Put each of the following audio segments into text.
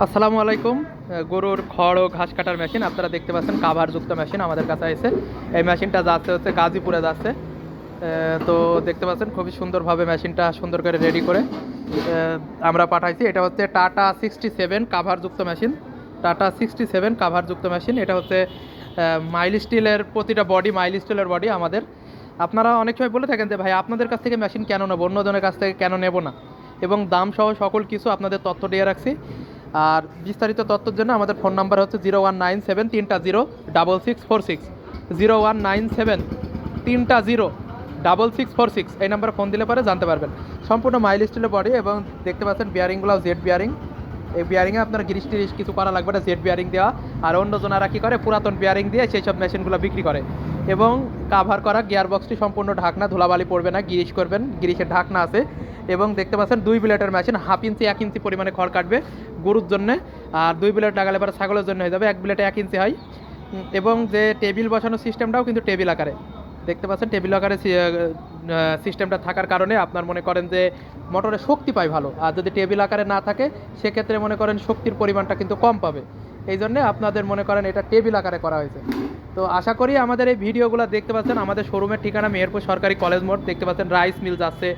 আসসালামু আলাইকুম। গরুর খড় ও ঘাস কাটার মেশিন, আপনারা দেখতে পাচ্ছেন কাভারযুক্ত মেশিন আমাদের কাছে এসে এই মেশিনটা যাচ্ছে হচ্ছে গাজীপুরে যাচ্ছে তো দেখতে পাচ্ছেন খুবই সুন্দরভাবে মেশিনটা সুন্দর করে রেডি করে আমরা পাঠাইছি। এটা হচ্ছে টাটা সিক্সটি সেভেন কাভারযুক্ত মেশিন। টাটা সিক্সটি সেভেন কাভারযুক্ত মেশিন। এটা হচ্ছে মাইল স্টিলের প্রতিটা বডি মাইল স্টিলের বডি আমাদের। আপনারা অনেক সময় বলে থাকেন যে, ভাই, আপনাদের কাছ থেকে মেশিন কেন নেব? অন্যজনের কাছ থেকে কেন নেব না? এবং দাম সহ সকল কিছু আপনাদের তথ্য দিয়ে রাখছি। আর বিস্তারিত তথ্যের জন্য আমাদের ফোন নাম্বার হচ্ছে জিরো ওয়ান নাইন সেভেন তিনটা zero double six four six. Zero one nine seven তিনটা zero double six four six. এই নাম্বারে ফোন দিলে পরে জানতে পারবেন। সম্পূর্ণ মাইল স্টিলের বডি এবং দেখতে পাচ্ছেন বিয়ারিংগুলো জেড বিয়ারিং এই বিয়ারিংয়ে আপনার গিরিশ টিরিশ কিছু করা লাগবে না জেড বিয়ারিং দেওয়া। আর অন্য জনারা কী করে? পুরাতন বিয়ারিং দিয়ে সেই সব মেশিনগুলো বিক্রি করে। এবং কাভার করা গিয়ার বক্সটি সম্পূর্ণ ঢাকনা, ধুলাবালি পড়বে না গিরিশ করবেন গিরিশের ঢাকনা আছে এবং দেখতে পাচ্ছেন দুই বিলেটের মেশিন হাফ ইঞ্চি এক ইঞ্চি পরিমাণে খড় কাটবে গরুর জন্য। আর দুই বিলেট লাগালে পরে ছাগলের জন্য হয়ে যাবে, এক বিলেটে এক ইঞ্চি হয়। এবং যে টেবিল বসানোর সিস্টেমটাও কিন্তু টেবিল আকারে। দেখতে পাচ্ছেন টেবিল আকারে সিস্টেমটা থাকার কারণে আপনার মনে করেন যে মোটরে শক্তি পায় ভালো। আর যদি টেবিল আকারে না থাকে, সেক্ষেত্রে মনে করেন শক্তির পরিমাণটা কিন্তু কম পাবে। এই জন্যে আপনাদের মনে করেন এটা টেবিল আকারে করা হয়েছে। তো আশা করি আমাদের এই ভিডিওগুলো দেখতে পাচ্ছেন। আমাদের শোরুমের ঠিকানা মেহেরপুর সরকারি কলেজ মোড়। দেখতে পাচ্ছেন রাইস মিল আছে।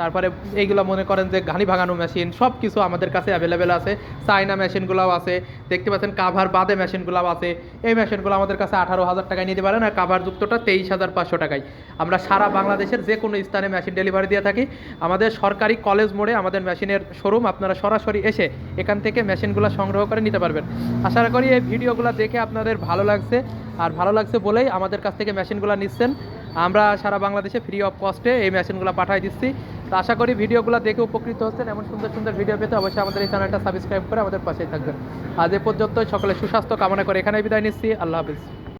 তারপরে এইগুলো মনে করেন যে ঘানি ভাঙানো মেশিন সব কিছু আমাদের কাছে অ্যাভেলেবেল আছে। চাইনা মেশিনগুলোও আছে। দেখতে পাচ্ছেন কাভার বাদে মেশিনগুলোও আছে। এই মেশিনগুলো আমাদের কাছে আঠারো হাজার টাকায় নিতে পারেন আর কাভার যুক্তটা তেইশ হাজার পাঁচশো টাকায়। আমরা সারা বাংলাদেশের যে কোনো স্থানে মেশিন ডেলিভারি দিয়ে থাকি। আমাদের সরকারি কলেজ মোড়ে আমাদের মেশিনের শোরুম আপনারা সরাসরি এসে এখান থেকে মেশিনগুলো সংগ্রহ করে নিতে পারবেন। আশা করি এই ভিডিওগুলো দেখে আপনাদের ভালো লাগছে। আর ভালো লাগছে বলেই আমাদের কাছ থেকে মেশিনগুলো নিচ্ছেন। আমরা সারা বাংলাদেশে ফ্রি অফ কস্টে এই মেশিনগুলো পাঠাই দিচ্ছি। তো আশা করি ভিডিওগুলো দেখে উপকৃত হচ্ছেন। এমন সুন্দর সুন্দর ভিডিও পেতে অবশ্যই আমাদের এই চ্যানেলটা সাবস্ক্রাইব করে আমাদের পাশেই থাকবেন। আজ এ পর্যন্ত সকলে সুস্বাস্থ্য কামনা করে এখানে বিদায় নিচ্ছি। আল্লাহ হাফিজ।